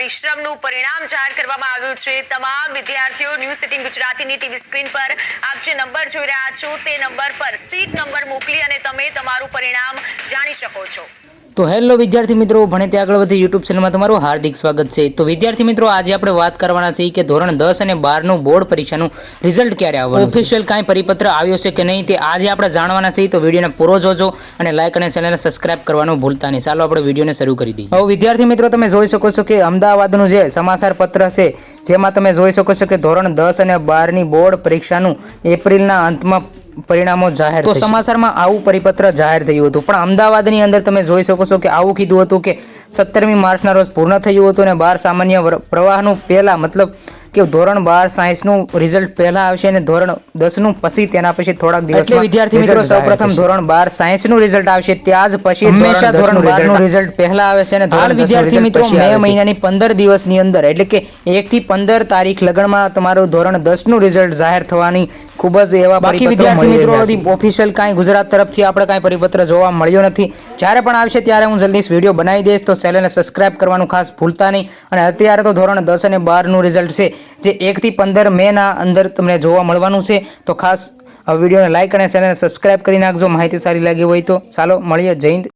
પરિશ્રમનું પરિણામ જાહેર કરવામાં આવ્યું છે. તમામ વિદ્યાર્થીઓ ન્યૂઝ સિટિંગ ગુજરાતીની ટીવી સ્ક્રીન પર આપ જે નંબર જોઈ રહ્યા છો તે નંબર પર સીટ નંબર મોકલી અને તમે તમારું પરિણામ શકો છો. તો હેલો વિદ્યાર્થી મિત્રો ભણે તે આગળ વધી યુટ્યુબ ચેનલમાં તમારું હાર્દિક સ્વાગત છે. તો વિદ્યાર્થી મિત્રો આજે આપણે વાત કરવાના છીએ કે ધોરણ દસ અને બારનું બોર્ડ પરીક્ષાનું રિઝલ્ટ ક્યારે આવવાનું ઓફિશિયલ કાંઈ પરિપત્ર આવ્યો છે કે નહીં તે આજે આપણે જાણવાના છીએ તો વિડીયોને પૂરો જોજો અને લાઇક અને ચેનલને સબસ્ક્રાઇબ કરવાનું ભૂલતા નહીં. ચાલો આપણે વિડીયોને શરૂ કરી દઈએ. હવે વિદ્યાર્થી મિત્રો તમે જોઈ શકો છો કે અમદાવાદનું જે સમાચાર પત્ર છે જેમાં તમે જોઈ શકો છો કે ધોરણ દસ અને બારની બોર્ડ પરીક્ષાનું એપ્રિલના અંતમાં પરિણામો જાહેર તો સમાચારમાં આવું પરિપત્ર જાહેર થયું હતું. પણ અમદાવાદની અંદર તમે જોઈ શકો છો કે આવું કીધું હતું કે સત્તરમી માર્ચના રોજ પૂર્ણ થયું હતું અને બાર સામાન્ય પ્રવાહનું પહેલા મતલબ કે ધોરણ બાર સાયન્સનું રિઝલ્ટ પહેલા આવશે અને ધોરણ દસનું પછી તેના પછી થોડાક દિવસ વિદ્યાર્થી મિત્રો સૌપ્રથમ ધોરણ બાર સાયન્સનું રિઝલ્ટ આવશે ત્યાં જ પછી હંમેશા ધોરણ બારનું રિઝલ્ટ પહેલા આવે છે અને ધોરણ વિદ્યાર્થી મિત્રો મે મહિનાની પંદર દિવસની અંદર એટલે કે એક થી પંદર તારીખ લગનમાં તમારું ધોરણ દસનું રિઝલ્ટ જાહેર થવાની ખૂબ જ એવા બાકી વિદ્યાર્થી મિત્રો ઓફિશિયલ કાંઈ ગુજરાત તરફથી આપણે કાંઈ પરિપત્ર જોવા મળ્યો નથી. જ્યારે પણ આવશે ત્યારે હું જલ્દી વીડિયો બનાવી દઈશ. તો ચેનલને સબસ્ક્રાઇબ કરવાનું ખાસ ભૂલતા નહીં. અને અત્યારે તો ધોરણ દસ અને બારનું રિઝલ્ટ છે જે એકથી પંદર મેના અંદર તમને જોવા મળવાનું છે. તો ખાસ વિડીયોને લાઇક અને ચેનલને સબસ્ક્રાઇબ કરી નાખજો. માહિતી સારી લાગી હોય તો. ચાલો મળીએ. જય હિન્દ.